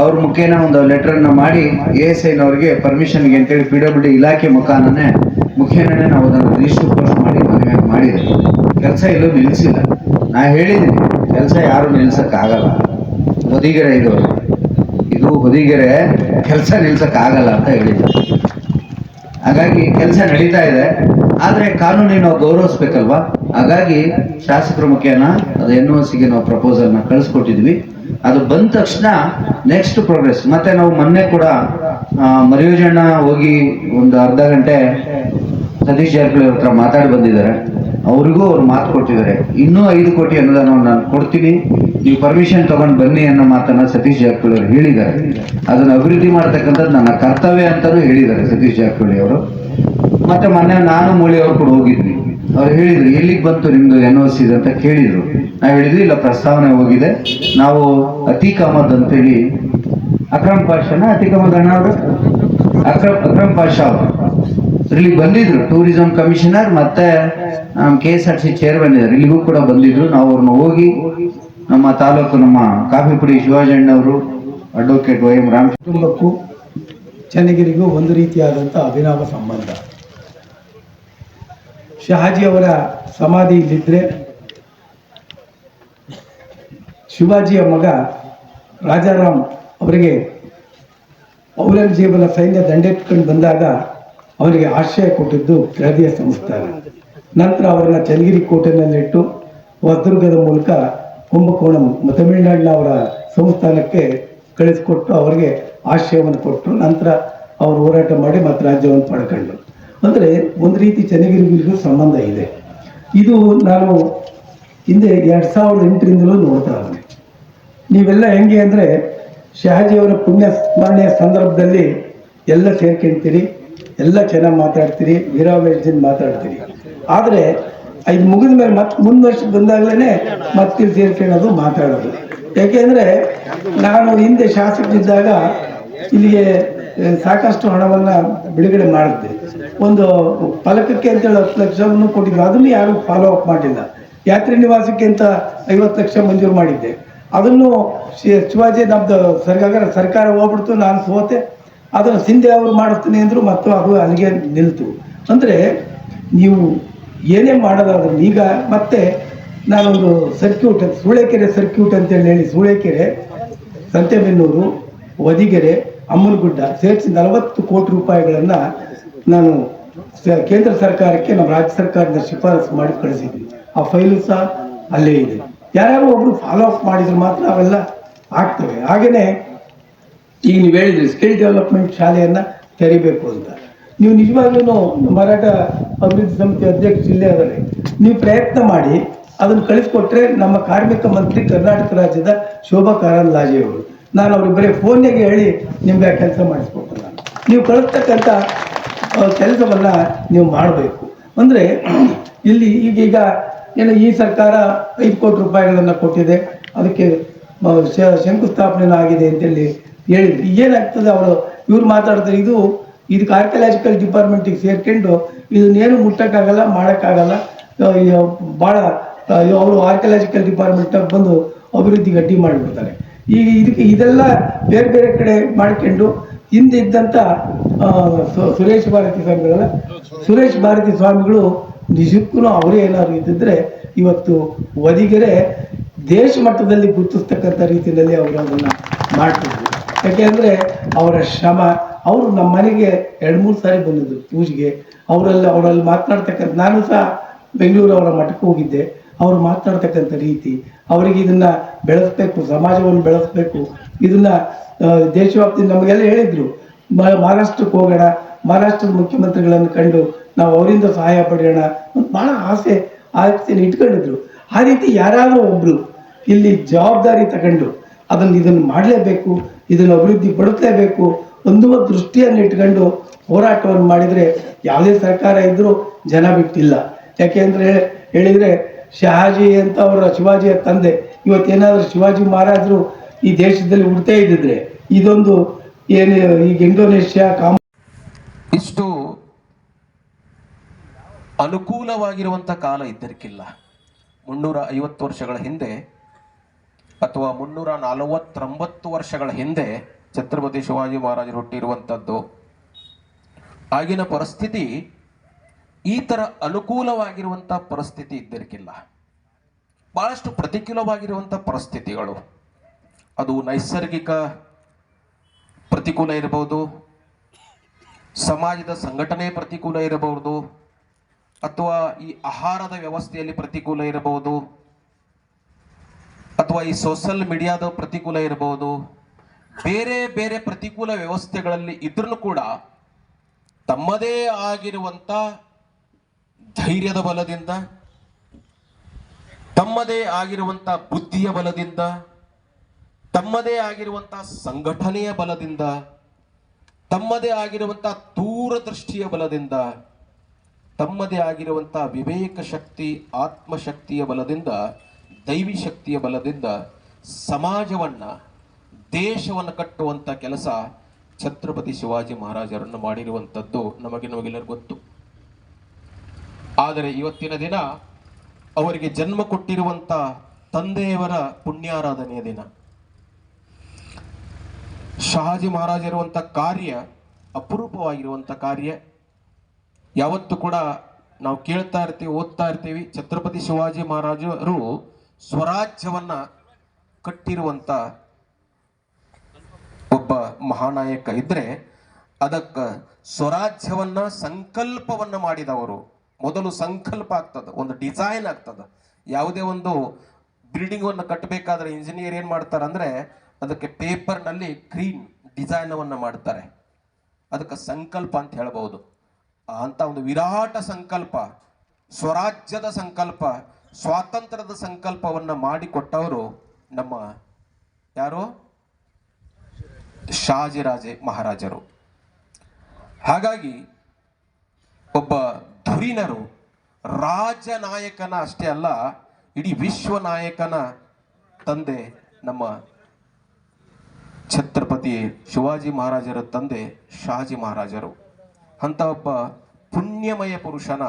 ಅವ್ರ ಮುಖೇನ ಒಂದು ಲೆಟರ್ನ ಮಾಡಿ ಎ ಎಸ್ ಐನವ್ರಿಗೆ ಪರ್ಮಿಷನ್ಗೆ ಅಂತೇಳಿ ಪಿ ಡಬ್ಲ್ಯೂ ಡಿ ಇಲಾಖೆ ಮುಖಾನೇ ಮುಖೇನನೇ ನಾವು ಅದನ್ನು ರಿಜಿಸ್ಟರ್ ಮಾಡಿ ಮನವಿ ಮಾಡಿದೆ ಕೆಲಸ ಎಲ್ಲೂ ನಿಲ್ಲಿಸಿಲ್ಲ ನಾ ಹೇಳಿದ್ದೀನಿ, ಕೆಲಸ ಯಾರು ನಿಲ್ಸೋಕ್ಕಾಗಲ್ಲ. ಹೊದಿಗೆರೆ ಇದು. ಇದು ಹೊದಿಗೆರೆ ಕೆಲಸ ನಿಲ್ಸೋಕ್ಕಾಗಲ್ಲ ಅಂತ ಹೇಳಿದ್ದೆ ಹಾಗಾಗಿ ಕೆಲಸ ನಡೀತಾ ಇದೆ. ಆದರೆ ಕಾನೂನಿನ ಗೌರವಿಸ್ಬೇಕಲ್ವಾ? ಹಾಗಾಗಿ ಶಾಸಕರ ಮುಖೇನ ಅದು ಎನ್ ಒ ಸಿಗೆ ನಾವು ಪ್ರಪೋಸಲ್ನ ಕಳಿಸ್ಕೊಟ್ಟಿದ್ವಿ. ಅದು ಬಂದ ತಕ್ಷಣ ನೆಕ್ಸ್ಟ್ ಪ್ರೋಗ್ರೆಸ್ ಮತ್ತೆ ನಾವು ಮೊನ್ನೆ ಕೂಡ ಮರಿಯೋಜಣ್ಣ ಹೋಗಿ ಒಂದು ಅರ್ಧ ಗಂಟೆ ಸತೀಶ್ ಜಾರಕಿಹೊಳಿ ಅವ್ರ ಹತ್ರ ಮಾತಾಡಿ ಬಂದಿದ್ದಾರೆ. ಅವ್ರಿಗೂ ಅವ್ರು ಮಾತು ಕೊಟ್ಟಿದ್ದಾರೆ. ಇನ್ನೂ ಐದು ಕೋಟಿ ಅನುದಾನವನ್ನು ನಾನು ಕೊಡ್ತೀನಿ. ನೀವು ಪರ್ಮಿಷನ್ ತಗೊಂಡು ಬನ್ನಿ ಅನ್ನೋ ಮಾತನ್ನ ಸತೀಶ್ ಜಾರಕಿಹೊಳಿ ಅವರು ಹೇಳಿದ್ದಾರೆ. ಅದನ್ನು ಅಭಿವೃದ್ಧಿ ಮಾಡ್ತಕ್ಕಂಥದ್ದು ನನ್ನ ಕರ್ತವ್ಯ ಅಂತಲೂ ಹೇಳಿದ್ದಾರೆ ಸತೀಶ್ ಜಾರಕಿಹೊಳಿ ಅವರು. ಮತ್ತೆ ಮೊನ್ನೆ ನಾನು ಮೂಳಿ ಅವರು ಕೂಡ ಹೋಗಿದ್ವಿ. ಅವ್ರು ಹೇಳಿದ್ರು, ಎಲ್ಲಿಗೆ ಬಂತು ನಿಮ್ದು ಎನ್ ಒ ಸಿ ಅಂತ ಕೇಳಿದ್ರು. ನಾವು ಹೇಳಿದ್ವಿ, ಇಲ್ಲ, ಪ್ರಸ್ತಾವನೆ ಹೋಗಿದೆ. ನಾವು ಅತೀಕ್ ಅಂತೇಳಿ, ಅಕ್ರಮ್ ಪಾಷಾನ ಅತೀಕ್ ಅಣ್ಣ ಅವರು. ಅಕ್ರಮ್ ಅಕ್ರಮ್ ಪಾಷಾ ಅವರು. ಇಲ್ಲಿಗೆ ಬಂದಿದ್ರು ಟೂರಿಸಂ ಕಮಿಷನರ್ ಮತ್ತೆ K S R C chairman ಇದ್ದಾರೆ. ಇಲ್ಲಿಗೂ ಕೂಡ ಬಂದಿದ್ರು. ನಾವು ಅವ್ರನ್ನ ಹೋಗಿ, ನಮ್ಮ ತಾಲೂಕು, ನಮ್ಮ ಕಾಫಿಪುಡಿ ಶಿವಾಜಣ್ಣವರು ಅಡ್ವೊಕೇಟ್ ವೈ ಎಂ ರಾಮ್ ಕುಟುಂಬಕ್ಕೂ, ಚನ್ನಗಿರಿಗೂ ಒಂದು ರೀತಿಯಾದಂಥ ಅಭಿನವ ಸಂಬಂಧ. ಶಹಾಜಿ ಅವರ ಸಮಾಧಿ ಇಲ್ಲಿದ್ದರೆ ಶಿವಾಜಿಯ ಮಗ ರಾಜಾರಾಮ್ ಅವರಿಗೆ ಔರಂಗಜೇಬನ ಸೈನ್ಯ ದಂಡೆತ್ಕೊಂಡು ಬಂದಾಗ ಅವರಿಗೆ ಆಶ್ರಯ ಕೊಟ್ಟಿದ್ದು ಕೆಳದಿಯ ಸಂಸ್ಥಾನ. ನಂತರ ಅವರನ್ನ ಚನ್ನಗಿರಿ ಕೋಟೆನಲ್ಲಿಟ್ಟು ಹೊಸದುರ್ಗದ ಮೂಲಕ ಕುಂಭಕೋಣಂ ತಮಿಳುನಾಡಿನ ಅವರ ಸಂಸ್ಥಾನಕ್ಕೆ ಕಳಿಸಿಕೊಟ್ಟು ಅವರಿಗೆ ಆಶ್ರಯವನ್ನು ಕೊಟ್ಟರು ನಂತರ ಅವರು ಹೋರಾಟ ಮಾಡಿ ಮತ್ತೆ ರಾಜ್ಯವನ್ನು ಪಡ್ಕೊಂಡ್ರು. ಅಂದರೆ ಒಂದು ರೀತಿ ಚನ್ನಗಿರಿಗೂ ಸಂಬಂಧ ಇದೆ. ಇದು ನಾನು ಹಿಂದೆ ಎರಡು ಸಾವಿರದ ಎಂಟರಿಂದಲೂ ನೋಡ್ತಾ ಇದ್ದೀನಿ ನೀವೆಲ್ಲ ಹೆಂಗೆ ಅಂದರೆ ಶಹಾಜಿಯವರ ಪುಣ್ಯ ಸ್ಮರಣೆಯ ಸಂದರ್ಭದಲ್ಲಿ ಎಲ್ಲ ಸೇರ್ಕೊಂತೀರಿ, ಎಲ್ಲ ಚೆನ್ನಾಗಿ ಮಾತಾಡ್ತೀರಿ ವೀರಾವೇಶದಿಂದ ಮಾತಾಡ್ತೀರಿ. ಆದರೆ ಇದು ಮುಗಿದ ಮೇಲೆ ಮತ್ತೆ ಮುಂದೆ ವರ್ಷ ಬಂದಾಗಲೇ ಮತ್ತೆ ಸೇರ್ಕೊಳ್ಳೋದು ಮಾತಾಡೋದು. ಯಾಕೆಂದರೆ ನಾನು ಹಿಂದೆ ಶಾಸಕರಿದ್ದಾಗ ಇಲ್ಲಿಗೆ ಸಾಕಷ್ಟು ಹಣವನ್ನು ಬಿಡುಗಡೆ ಮಾಡಿದ್ದೆ. ಒಂದು ಫಲಕಕ್ಕೆ ಅಂತೇಳಿ ಹತ್ತು ಲಕ್ಷವನ್ನು ಕೊಟ್ಟಿದ್ರು. ಅದನ್ನು ಯಾರು ಫಾಲೋ ಅಪ್ ಮಾಡಿಲ್ಲ ಯಾತ್ರಿ ನಿವಾಸಕ್ಕೆ ಅಂತ ಐವತ್ತು ಲಕ್ಷ ಮಂಜೂರು ಮಾಡಿದ್ದೆ. ಅದನ್ನು ಶಿವಾಜಿ ನಮ್ದು ಸರ್ಕಾರ ಸರ್ಕಾರ ಹೋಗ್ಬಿಡ್ತು, ನಾನು ಸೋತೆ. ಅದನ್ನು ಸಿಂಧೆ ಅವರು ಮಾಡುತ್ತೇನೆ ಅಂದ್ರು, ಮತ್ತು ಅದು ಅಲ್ಲಿಗೆ ನಿಲ್ತು. ಅಂದರೆ ನೀವು ಏನೇ ಮಾಡೋದಾದ್ರೂ ಈಗ ಮತ್ತೆ ನಾನೊಂದು ಸರ್ಕ್ಯೂಟ್, ಸೂಳೆಕೆರೆ ಸರ್ಕ್ಯೂಟ್ ಅಂತೇಳಿ ಹೇಳಿ, ಸೂಳೆಕೆರೆ, ಸಂತೆಬೆನ್ನೂರು ವದಿಗೆರೆ ಅಮ್ಮನಗುಡ್ಡ ಸೇರಿಸಿ ನಲವತ್ತು ಕೋಟಿ ರೂಪಾಯಿಗಳನ್ನು ನಾನು ಕೇಂದ್ರ ಸರ್ಕಾರಕ್ಕೆ ನಮ್ಮ ರಾಜ್ಯ ಸರ್ಕಾರದ ಶಿಫಾರಸು ಮಾಡಿ ಕಳಿಸಿದ್ವಿ ಆ ಫೈಲು ಸಹ ಅಲ್ಲೇ ಇದೆ. ಯಾರ್ಯಾರು ಒಬ್ರು ಫಾಲೋ ಅಪ್ ಮಾಡಿದ್ರೆ ಮಾತ್ರ ಅವೆಲ್ಲ ಆಗ್ತವೆ. ಹಾಗೆಯೇ ಈಗ ನೀವು ಹೇಳಿದ್ರಿ ಸ್ಕಿಲ್ ಡೆವಲಪ್ಮೆಂಟ್ ಶಾಲೆಯನ್ನ ತೆರಿಬೇಕು ಅಂತ. ನೀವು ನಿಜವಾಗ್ಲೂ ಮರಾಠ ಅಭಿವೃದ್ಧಿ ಸಮಿತಿ ಅಧ್ಯಕ್ಷ ಜಿಲ್ಲೆ ಆದರೆ ನೀವು ಪ್ರಯತ್ನ ಮಾಡಿ ಅದನ್ನು ಕಳಿಸ್ಕೊಟ್ರೆ ನಮ್ಮ ಕಾರ್ಮಿಕ ಮಂತ್ರಿ ಕರ್ನಾಟಕ ರಾಜ್ಯದ ಶೋಭಾ ಕಾರಂದ್ಲಾಜೆ ಅವರು ನಾನು ಅವ್ರಿಗೆ ಬರೀ ಫೋನ್ಯಾಗೆ ಹೇಳಿ ನಿಮ್ಗೆ ಆ ಕೆಲಸ ಮಾಡಿಸ್ಕೊಡ್ತೀನಿ ನಾನು. ನೀವು ಕಳಿಸ್ತಕ್ಕಂಥ ಕೆಲಸವನ್ನು ನೀವು ಮಾಡಬೇಕು. ಅಂದರೆ, ಇಲ್ಲಿ ಈಗೀಗ ಏನು ಈ ಸರ್ಕಾರ ಐದು ಕೋಟಿ ರೂಪಾಯಿಗಳನ್ನು ಕೊಟ್ಟಿದೆ, ಅದಕ್ಕೆ ಶಂಕುಸ್ಥಾಪನೆ ಆಗಿದೆ ಅಂತೇಳಿ ಹೇಳಿದ್ರು. ಏನಾಗ್ತದೆ ಅವರು, ಇವ್ರು ಮಾತಾಡ್ತಾರೆ, ಇದು ಇದಕ್ಕೆ ಆರ್ಕಿಯಾಲಜಿಕಲ್ ಡಿಪಾರ್ಟ್ಮೆಂಟಿಗೆ ಸೇರ್ಕೊಂಡು ಇದನ್ನೇನು ಮುಟ್ಟಕ್ಕಾಗಲ್ಲ, ಮಾಡೋಕ್ಕಾಗಲ್ಲ ಭಾಳ ಅವರು ಆರ್ಕಿಯಾಲಜಿಕಲ್ ಡಿಪಾರ್ಟ್ಮೆಂಟಾಗಿ ಬಂದು ಅಭಿವೃದ್ಧಿಗೆ ಗಟ್ಟಿ ಮಾಡಿಬಿಡ್ತಾರೆ. ಈಗ ಇದಕ್ಕೆ ಇದೆಲ್ಲ ಬೇರೆ ಬೇರೆ ಕಡೆ ಮಾಡ್ಕೊಂಡು ಹಿಂದೆ ಸುರೇಶ್ ಭಾರತಿ ಸ್ವಾಮಿಗಳಲ್ಲ, ಸುರೇಶ್ ಭಾರತಿ ಸ್ವಾಮಿಗಳು ನಿಜಕ್ಕೂ ಅವರೇ ಏನಾದ್ರು ಇದ್ದಿದ್ರೆ ಇವತ್ತು ವದಿಗೆರೆ ದೇಶ ಮಟ್ಟದಲ್ಲಿ ಗುರುತಿಸ್ತಕ್ಕಂಥ ರೀತಿಯಲ್ಲಿ ಅವರು ಅದನ್ನು ಮಾಡ್ತಿದ್ರು. ಯಾಕೆಂದರೆ ಅವರ ಶ್ರಮ, ಅವರು ನಮ್ಮ ಮನೆಗೆ ಎರಡು ಮೂರು ಸಾರಿ ಬಂದಿದ್ರು ಪೂಜೆಗೆ. ಅವರಲ್ಲಿ ಅವರಲ್ಲಿ ಮಾತನಾಡ್ತಕ್ಕಂಥ ನಾನು ಸಹ ಬೆಂಗಳೂರು ಅವರ ಮಠಕ್ಕೆ ಹೋಗಿದ್ದೆ. ಅವರು ಮಾತನಾಡ್ತಕ್ಕಂಥ ರೀತಿ ಅವರಿಗೆ ಇದನ್ನ ಬೆಳೆಸ್ಬೇಕು, ಸಮಾಜವನ್ನು ಬೆಳೆಸ್ಬೇಕು. ಇದನ್ನ ದೇಶವ್ಯಾಪ್ತಿ ನಮಗೆಲ್ಲ ಹೇಳಿದ್ರು. ಮಹಾರಾಷ್ಟ್ರಕ್ಕೆ ಹೋಗೋಣ, ಮಹಾರಾಷ್ಟ್ರದ ಮುಖ್ಯಮಂತ್ರಿಗಳನ್ನು ಕಂಡು ನಾವು ಅವರಿಂದ ಸಹಾಯ ಪಡೆಯೋಣ ಅಂತ ಭಾಳ ಆಸೆ ಆಸೆಯನ್ನು ಇಟ್ಕೊಂಡಿದ್ರು. ಆ ರೀತಿ ಯಾರಾದರೂ ಒಬ್ರು ಇಲ್ಲಿ ಜವಾಬ್ದಾರಿ ತಗೊಂಡು ಅದನ್ನು ಇದನ್ನು ಮಾಡಲೇಬೇಕು, ಇದನ್ನು ಅಭಿವೃದ್ಧಿ ಪಡಿಸಲೇಬೇಕು ಒಂದುವ ದೃಷ್ಟಿಯನ್ನು ಇಟ್ಕೊಂಡು ಹೋರಾಟವನ್ನು ಮಾಡಿದರೆ ಯಾವುದೇ ಸರ್ಕಾರ ಇದ್ದರೂ ಜನ ಬಿಟ್ಟಿಲ್ಲ. ಯಾಕೆಂದ್ರೆ ಹೇಳಿದರೆ ಶಹಾಜಿ ಅಂತ ಅವರ ಶಿವಾಜಿಯ ತಂದೆ. ಇವತ್ತೇನಾದರೂ ಶಿವಾಜಿ ಮಹಾರಾಜರು ಈ ದೇಶದಲ್ಲಿ ಹುಡ್ತಾ ಇದ್ದಿದ್ರೆ ಇದೊಂದು ಏನು ಈಗ ಇಂಡೋನೇಷ್ಯಾ, ಕಾಮ ಇಷ್ಟು ಅನುಕೂಲವಾಗಿರುವಂಥ ಕಾಲ ಇದ್ದಕ್ಕಿಲ್ಲ. ಮುನ್ನೂರ ಐವತ್ತು ವರ್ಷಗಳ ಹಿಂದೆ ಅಥವಾ ಮುನ್ನೂರ ನಲವತ್ತೊಂಬತ್ತು ವರ್ಷಗಳ ಹಿಂದೆ ಛತ್ರಪತಿ ಶಿವಾಜಿ ಮಹಾರಾಜರು ಹುಟ್ಟಿರುವಂಥದ್ದು ಆಗಿನ ಪರಿಸ್ಥಿತಿ ಈ ಥರ ಅನುಕೂಲವಾಗಿರುವಂಥ ಪರಿಸ್ಥಿತಿ ಇದ್ದಿರಕ್ಕಿಲ್ಲ ಬಹಳಷ್ಟು ಪ್ರತಿಕೂಲವಾಗಿರುವಂಥ ಪರಿಸ್ಥಿತಿಗಳು. ಅದು ನೈಸರ್ಗಿಕ ಪ್ರತಿಕೂಲ ಇರಬಹುದು ಸಮಾಜದ ಸಂಘಟನೆ ಪ್ರತಿಕೂಲ ಇರಬಹುದು, ಅಥವಾ ಈ ಆಹಾರದ ವ್ಯವಸ್ಥೆಯಲ್ಲಿ ಪ್ರತಿಕೂಲ ಇರಬಹುದು, ಅಥವಾ ಈ ಸೋಷಲ್ ಮೀಡಿಯಾದ ಪ್ರತಿಕೂಲ ಇರಬಹುದು, ಬೇರೆ ಬೇರೆ ಪ್ರತಿಕೂಲ ವ್ಯವಸ್ಥೆಗಳಲ್ಲಿ ಇದ್ರೂ ಕೂಡ ತಮ್ಮದೇ ಆಗಿರುವಂತ ಧೈರ್ಯದ ಬಲದಿಂದ, ತಮ್ಮದೇ ಆಗಿರುವಂತ ಬುದ್ಧಿಯ ಬಲದಿಂದ, ತಮ್ಮದೇ ಆಗಿರುವಂತ ಸಂಘಟನೆಯ ಬಲದಿಂದ, ತಮ್ಮದೇ ಆಗಿರುವಂತ ದೂರದೃಷ್ಟಿಯ ಬಲದಿಂದ, ತಮ್ಮದೇ ಆಗಿರುವಂತ ವಿವೇಕ ಶಕ್ತಿ, ಆತ್ಮಶಕ್ತಿಯ ಬಲದಿಂದ, ದೈವಿ ಶಕ್ತಿಯ ಬಲದಿಂದ ಸಮಾಜವನ್ನ, ದೇಶವನ್ನು ಕಟ್ಟುವಂತ ಕೆಲಸ ಛತ್ರಪತಿ ಶಿವಾಜಿ ಮಹಾರಾಜರನ್ನು ಮಾಡಿರುವಂಥದ್ದು ನಮಗೆ ನಮಗೆಲ್ಲರಿಗೂ ಗೊತ್ತು. ಆದರೆ ಇವತ್ತಿನ ದಿನ ಅವರಿಗೆ ಜನ್ಮ ಕೊಟ್ಟಿರುವಂತ ತಂದೆಯವರ ಪುಣ್ಯಾರಾಧನೆಯ ದಿನ. ಶಹಾಜಿ ಮಹಾರಾಜ ಇರುವಂತ ಕಾರ್ಯ ಅಪರೂಪವಾಗಿರುವಂಥ ಕಾರ್ಯ. ಯಾವತ್ತು ಕೂಡ ನಾವು ಕೇಳ್ತಾ ಇರ್ತೀವಿ, ಓದ್ತಾ ಇರ್ತೀವಿ, ಛತ್ರಪತಿ ಶಿವಾಜಿ ಮಹಾರಾಜರು ಸ್ವರಾಜ್ಯವನ್ನ ಕಟ್ಟಿರುವಂತ ಒಬ್ಬ ಮಹಾನಾಯಕ ಇದ್ರೆ ಅದಕ್ಕೆ ಸ್ವರಾಜ್ಯವನ್ನ ಸಂಕಲ್ಪವನ್ನ ಮಾಡಿದವರು ಮೊದಲು ಸಂಕಲ್ಪ ಆಗ್ತದ, ಒಂದು ಡಿಸೈನ್ ಆಗ್ತದ. ಯಾವುದೇ ಒಂದು ಬಿಲ್ಡಿಂಗ್ ಅನ್ನು ಕಟ್ಟಬೇಕಾದ್ರೆ ಇಂಜಿನಿಯರ್ ಏನ್ ಮಾಡ್ತಾರೆ ಅಂದ್ರೆ ಅದಕ್ಕೆ ಪೇಪರ್ನಲ್ಲಿ ಗ್ರೀನ್ ಡಿಸೈನ್ ಅನ್ನ ಮಾಡ್ತಾರೆ. ಅದಕ್ಕೆ ಸಂಕಲ್ಪ ಅಂತ ಹೇಳಬಹುದು ಅಂತ ಒಂದು ವಿರಾಟ ಸಂಕಲ್ಪ, ಸ್ವರಾಜ್ಯದ ಸಂಕಲ್ಪ, ಸ್ವಾತಂತ್ರ್ಯದ ಸಂಕಲ್ಪವನ್ನ ಮಾಡಿಕೊಟ್ಟವರು ನಮ್ಮ ಯಾರು? ಶಾಜಿರಾಜೆ ಮಹಾರಾಜರು. ಹಾಗಾಗಿ ಒಬ್ಬ ಧುರೀನರು ರಾಜನಾಯಕನ ಅಷ್ಟೇ ಅಲ್ಲ, ಇಡೀ ವಿಶ್ವ ನಾಯಕನ ತಂದೆ ನಮ್ಮ ಛತ್ರಪತಿ ಶಿವಾಜಿ ಮಹಾರಾಜರ ತಂದೆ ಶಾಜಿ ಮಹಾರಾಜರು. ಅಂತ ಒಬ್ಬ ಪುಣ್ಯಮಯ ಪುರುಷನ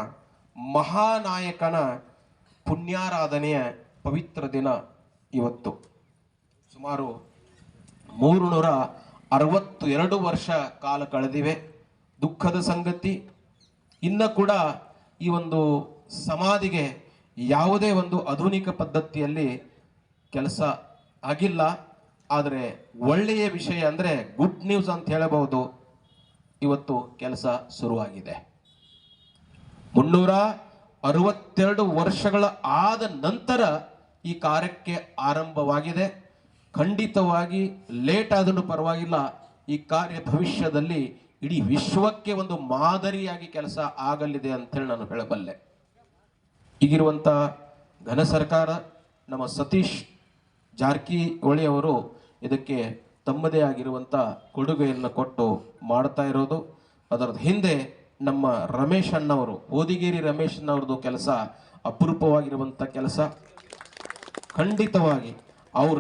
ಮಹಾನಾಯಕನ ಪುಣ್ಯಾರಾಧನೆಯ ಪವಿತ್ರ ದಿನ ಇವತ್ತು. ಸುಮಾರು ಮೂರು ನೂರ ಅರವತ್ತು ಎರಡು ವರ್ಷ ಕಾಲ ಕಳೆದಿವೆ. ದುಃಖದ ಸಂಗತಿ ಇನ್ನು ಕೂಡ ಈ ಒಂದು ಸಮಾಧಿಗೆ ಯಾವುದೇ ಒಂದು ಆಧುನಿಕ ಪದ್ಧತಿಯಲ್ಲಿ ಕೆಲಸ ಆಗಿಲ್ಲ. ಆದರೆ ಒಳ್ಳೆಯ ವಿಷಯ ಅಂದರೆ ಗುಡ್ ನ್ಯೂಸ್ ಅಂತ ಹೇಳಬಹುದು. ಇವತ್ತು ಕೆಲಸ ಶುರುವಾಗಿದೆ. ಮುನ್ನೂರ ಅರವತ್ತೆರಡು ವರ್ಷಗಳ ಆದ ನಂತರ ಈ ಕಾರ್ಯಕ್ಕೆ ಆರಂಭವಾಗಿದೆ. ಖಂಡಿತವಾಗಿ ಲೇಟ್ ಆದರೂ ಪರವಾಗಿಲ್ಲ. ಈ ಕಾರ್ಯ ಭವಿಷ್ಯದಲ್ಲಿ ಇಡೀ ವಿಶ್ವಕ್ಕೆ ಒಂದು ಮಾದರಿಯಾಗಿ ಕೆಲಸ ಆಗಲಿದೆ ಅಂತೇಳಿ ನಾನು ಹೇಳಬಲ್ಲೆ. ಈಗಿರುವಂಥ ಘನ ಸರ್ಕಾರ ನಮ್ಮ ಸತೀಶ್ ಜಾರಕಿಹೊಳಿ ಅವರು ಇದಕ್ಕೆ ತಮ್ಮದೇ ಆಗಿರುವಂಥ ಕೊಡುಗೆಯನ್ನು ಕೊಟ್ಟು ಮಾಡ್ತಾ ಇರೋದು. ಅದರ ಹಿಂದೆ ನಮ್ಮ ರಮೇಶ್ ಅಣ್ಣವರು, ಓದಿಗೇರಿ ರಮೇಶ್ ಅಣ್ಣವ್ರದ್ದು ಕೆಲಸ ಅಪರೂಪವಾಗಿರುವಂಥ ಕೆಲಸ. ಖಂಡಿತವಾಗಿ ಅವ್ರ